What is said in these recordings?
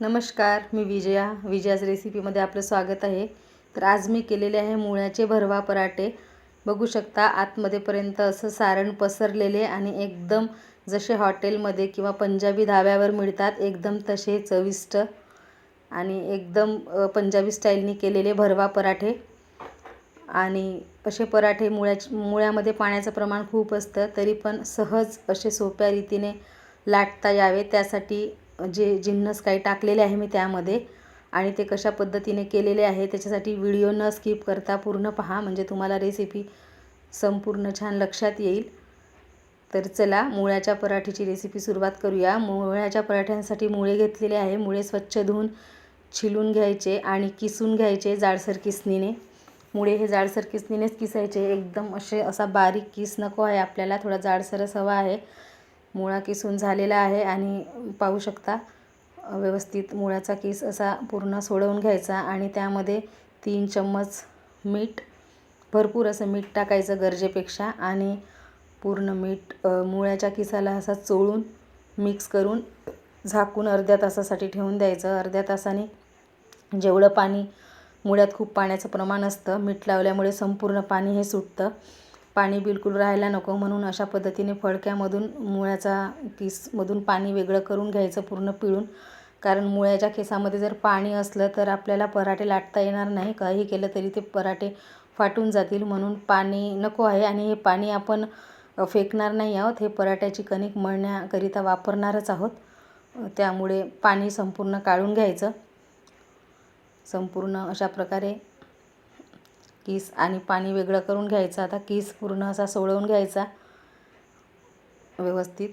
नमस्कार मी विजया. विजयाच रेसिपीमध्ये आपलं स्वागत आहे. तर आज मी केलेले आहे मुळ्याचे भरवा पराठे. बघू शकता आतमध्येपर्यंत असं सारण पसरलेले आणि एकदम जसे हॉटेलमध्ये किंवा पंजाबी धाब्यावर मिळतात एकदम तसे चविष्ट आणि एकदम पंजाबी स्टाईलनी केलेले भरवा पराठे. आणि असे पराठे मुळ्या मुळ्यामध्ये पाण्याचं प्रमाण खूप असतं तरी पण सहज असे सोप्या रीतीने लाटता यावे. त्यासाठी जे जिन्नस काही टाकलेले आहे मी त्यामध्ये आणि ते कशा पद्धतीने केलेले आहे त्याच्यासाठी व्हिडिओ न स्किप करता पूर्ण पहा. म्हणजे तुम्हाला रेसिपी संपूर्ण छान लक्षात येईल. तर चला मुळ्याच्या पराठीची रेसिपी सुरुवात करूया. मुळ्याच्या पराठ्यांसाठी मुळे घेतलेले आहे. मुळे स्वच्छ धुवून छिलून घ्यायचे आणि किसून घ्यायचे जाडसर किसणीने. मुळे हे जाडसर किसणीनेच किसायचे. एकदम असे असा बारीक किस नको आहे आपल्याला. थोडा जाडसरच हवा आहे. मुळा किसून झालेला आहे आणि पाहू शकता व्यवस्थित मुळाचा किस असा पूर्ण सोडवून घ्यायचा आणि त्यामध्ये तीन चम्मच मीठ भरपूर असं मीठ टाकायचं गरजेपेक्षा आणि पूर्ण मीठ मुळ्याच्या किसाला असा चोळून मिक्स करून झाकून अर्ध्या तासासाठी ठेवून द्यायचं. अर्ध्या तासाने जेवढं पाणी मुळ्यात खूप पाण्याचं प्रमाण असतं मीठ लावल्यामुळे संपूर्ण पाणी हे सुटतं. पाणी बिलकुल राहायला नको म्हणून अशा पद्धतीने फडक्यामधून मुळ्याचा किसमधून पाणी वेगळं करून घ्यायचं पूर्ण पिळून. कारण मुळ्याच्या केसामध्ये जर पाणी असलं तर आपल्याला पराठे लाटता येणार नाही. काही केलं तरी ते पराठे फाटून जातील म्हणून पाणी नको आहे. आणि हे पाणी आपण फेकणार नाही आहोत. हे पराठ्याची कणिक मळण्याकरिता वापरणारच आहोत. त्यामुळे पाणी संपूर्ण काढून घ्यायचं. संपूर्ण अशा प्रकारे कीस आणि पाणी वेगळं करून घ्यायचं. आता कीस पूर्ण असा सोडवून घ्यायचा. व्यवस्थित.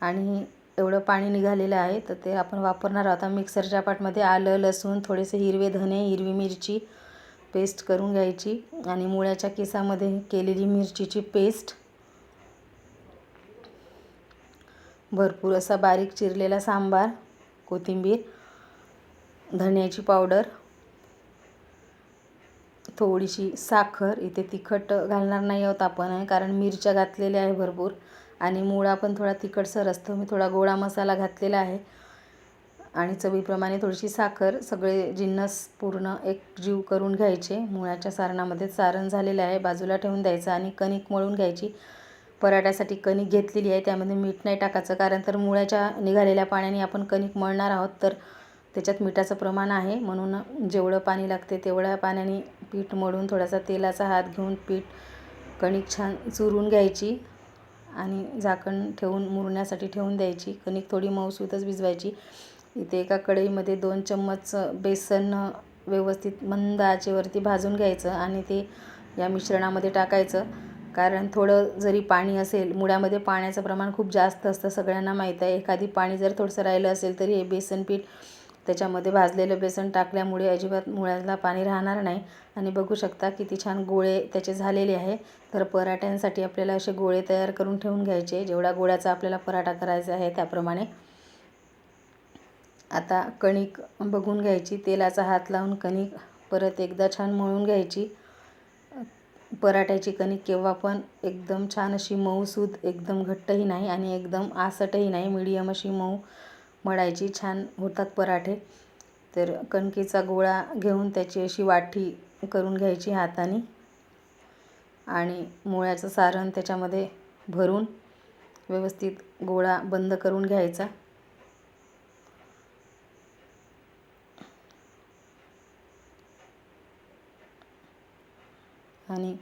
आणि एवढं पाणी निघालेलं आहे तर ते आपण वापरणार आहोत. आता मिक्सरच्या पाटमध्ये आलं लसूण थोडेसे हिरवे धने हिरवी मिरची पेस्ट करून घ्यायची. आणि मुळ्याच्या केसामध्ये केलेली मिरचीची पेस्ट. भरपूर असा बारीक चिरलेला सांबार कोथिंबीर धन्याची पावडर. थोडीशी साखर इथे तिखट घालणार नाही आहोत आपण कारण मिरच्या घातलेल्या आहे भरपूर आणि मुळा पण थोडा तिखटसर असतो मी थोडा गोळा मसाला घातलेला आहे. आणि चवीप्रमाणे थोडीशी साखर सगळे जिन्नस पूर्ण एक जीव करून घ्यायचे. मुळाच्या सारणामध्ये सारण झालेलं आहे बाजूला ठेवून द्यायचं आणि कणिक मळून घ्यायची. पराठ्यासाठी कणिक घेतलेली आहे त्यामध्ये मीठ नाही टाकायचं कारण तर मुळ्याच्या निघालेल्या पाण्याने आपण कणिक मळणार आहोत तर त्याच्यात मिठाचं प्रमाण आहे. म्हणून जेवढं पाणी लागते तेवढ्या पाण्याने पीठ मळून थोडासा तेलाचा हात घेऊन पीठ कणिक छान चुरून घ्यायची आणि झाकण ठेवून मुरण्यासाठी ठेवून द्यायची. कणिक थोडी मऊसूतच भिजवायची. इथे एका कढईमध्ये दोन चम्मच बेसन व्यवस्थित मंद आचेवरती भाजून घ्यायचं आणि ते या मिश्रणामध्ये टाकायचं. कारण थोडं जरी पाणी असेल मुळ्यामध्ये पाण्याचं प्रमाण खूप जास्त असतं सगळ्यांना माहीत आहे. एखादी पाणी जर थोडंसं राहिलं असेल तरी हे बेसन पीठ त्याच्यामध्ये भाजलेलं बेसन टाकल्यामुळे अजिबात मुळ्याला पाणी राहणार नाही. आणि बघू शकता किती छान गोळे त्याचे झालेले आहे. तर पराठ्यांसाठी आपल्याला असे गोळे तयार करून ठेवून घ्यायचे. जेवढा गोळ्याचा आपल्याला पराठा करायचा आहे त्याप्रमाणे. आता कणिक बघून घ्यायची. तेलाचा हात लावून कणिक परत एकदा छान मळून घ्यायची. पराठ्याची कणिक केव्हा पण एकदम छान अशी मऊसूद एकदम घट्टही नाही आणि एकदम आसटही नाही. मिडियम अशी मऊ मळायची छान होतात पराठे. तर कणकेचा गोळा घेऊन त्याची अशी वाटी करून घ्यायची हाताने. आणि मुळ्याचं सारण त्याच्यामध्ये भरून व्यवस्थित गोळा बंद करून घ्यायचा. आणि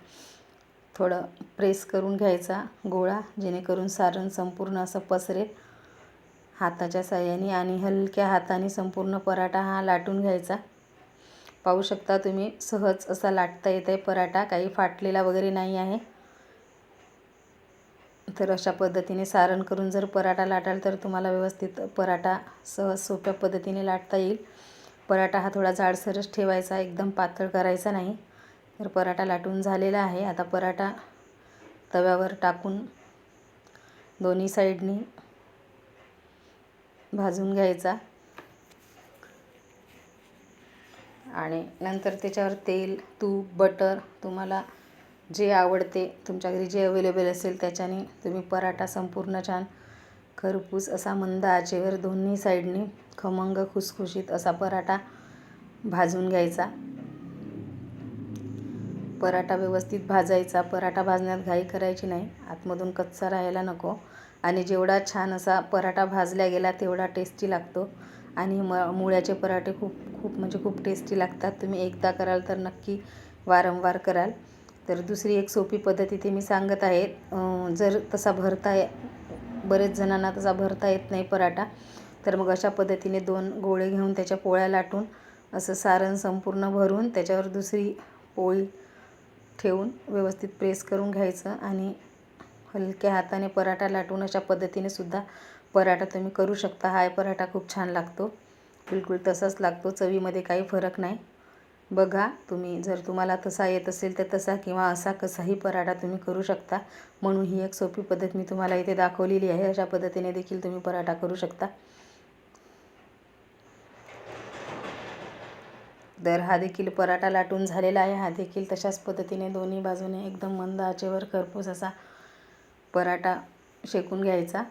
थोडं प्रेस करून घ्यायचा गोळा जेणेकरून सारण संपूर्ण असं पसरेल. हाताच्या साह्याने आणि हलक्या हाताने संपूर्ण पराठा हा लाटून घ्यायचा. पाहू शकता तुम्ही सहज असा लाटता येत आहे पराठा. काही फाटलेला वगैरे नाही आहे. तर अशा पद्धतीने सारण करून जर पराठा लाटाल तर तुम्हाला व्यवस्थित पराठा सहज सोप्या पद्धतीने लाटता येईल. पराठा हा थोडा जाडसरच ठेवायचा एकदम पातळ करायचा नाही. तर पराठा लाटून झालेला आहे. आता पराठा तव्यावर टाकून दोन्ही साईडनी भाजून घ्यायचा. आणि नंतर त्याच्यावर तेल तूप बटर तुम्हाला जे आवडते तुमच्या घरी जे अवेलेबल असेल त्याच्याने तुम्ही पराठा संपूर्ण छान खरपूस असा मंद आचेवर दोन्ही साईडनी खमंग खुसखुशीत असा पराठा भाजून घ्यायचा. पराठा व्यवस्थित भाजायचा. पराठा भाजण्यात घाई करायची नाही. आतमधून कच्चा राहायला नको. आणि जेवढा छान असा पराठा भाजला गेला तेवढा टेस्टी लागतो. आणि म मुळ्याचे पराठे खूप खूप म्हणजे खूप टेस्टी लागतात. तुम्ही एकदा कराल तर नक्की वारंवार कराल. तर दुसरी एक सोपी पद्धत इथे मी सांगत आहे. जर तसा भरता ये बरेच जणांना तसा भरता येत नाही पराठा तर मग अशा पद्धतीने दोन गोळे घेऊन त्याच्या पोळ्या लाटून असं सारण संपूर्ण भरून त्याच्यावर दुसरी पोळी ठेवून व्यवस्थित प्रेस करून घ्यायचं आणि हलक्या हाताने पराठा लाटून अशा पद्धतीने सुद्धा पराठा तुम्ही करू शकता. हा पराठा खूप छान लागतो. बिलकुल तसाच लागतो. चवीमध्ये काही फरक नाही. बघा तुम्ही जर तुम्हाला तसा येत असेल तर तसा किंवा असा कसाही पराठा तुम्ही करू शकता. म्हणून ही एक सोपी पद्धत मी तुम्हाला इथे दाखवलेली आहे. अशा पद्धतीने देखील तुम्ही पराठा करू शकता. तर हा देखील पराठा लाटून झालेला आहे. हा देखील तशाच पद्धतीने दोन्ही बाजूने एकदम मंद आचेवर खरपूस असा पराठा शेकून घ्यायचा.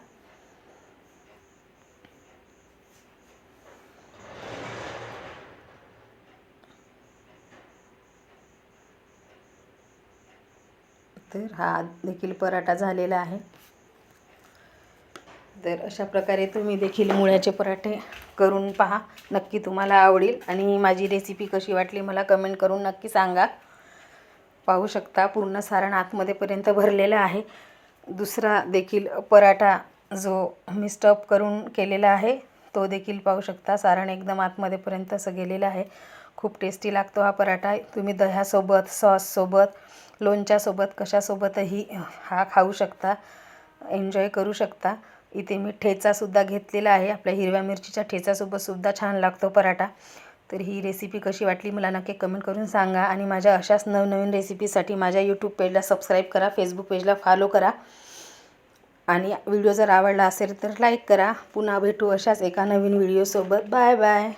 तर हा देखील पराठा झालेला आहे. तर अशा प्रकारे तुम्ही देखील मुळ्याचे पराठे करून पहा. नक्की तुम्हाला आवडेल आणि माझी रेसिपी कशी वाटली मला कमेंट करून नक्की सांगा. पाहू शकता पूर्ण सारण आतमध्येपर्यंत भरलेलं आहे. दुसरा देखील पराठा जो मी स्टफ करून केलेला आहे तो देखील पाहू शकता. सारण एकदम आतमध्येपर्यंत असं गेलेलं आहे. खूप टेस्टी लागतो हा पराठा. तुम्ही दह्यासोबत सॉससोबत लोणच्यासोबत कशासोबतही हा खाऊ शकता. एन्जॉय करू शकता. इथे मी ठेचासुद्धा घेतलेला आहे. आपल्या हिरव्या मिरचीच्या ठेचासोबतसुद्धा छान लागतो पराठा. तर ही रेसिपी कशी वाटली मला नक्की कमेंट करून सांगा. आणि माझ्या अशाच नवनवीन रेसिपीसाठी माझ्या यूट्यूब पेजला सबस्क्राईब करा फेसबुक पेजला फॉलो करा. आणि व्हिडिओ जर आवडला असेल तर लाईक करा. पुन्हा भेटू अशाच एका नवीन व्हिडिओसोबत बाय बाय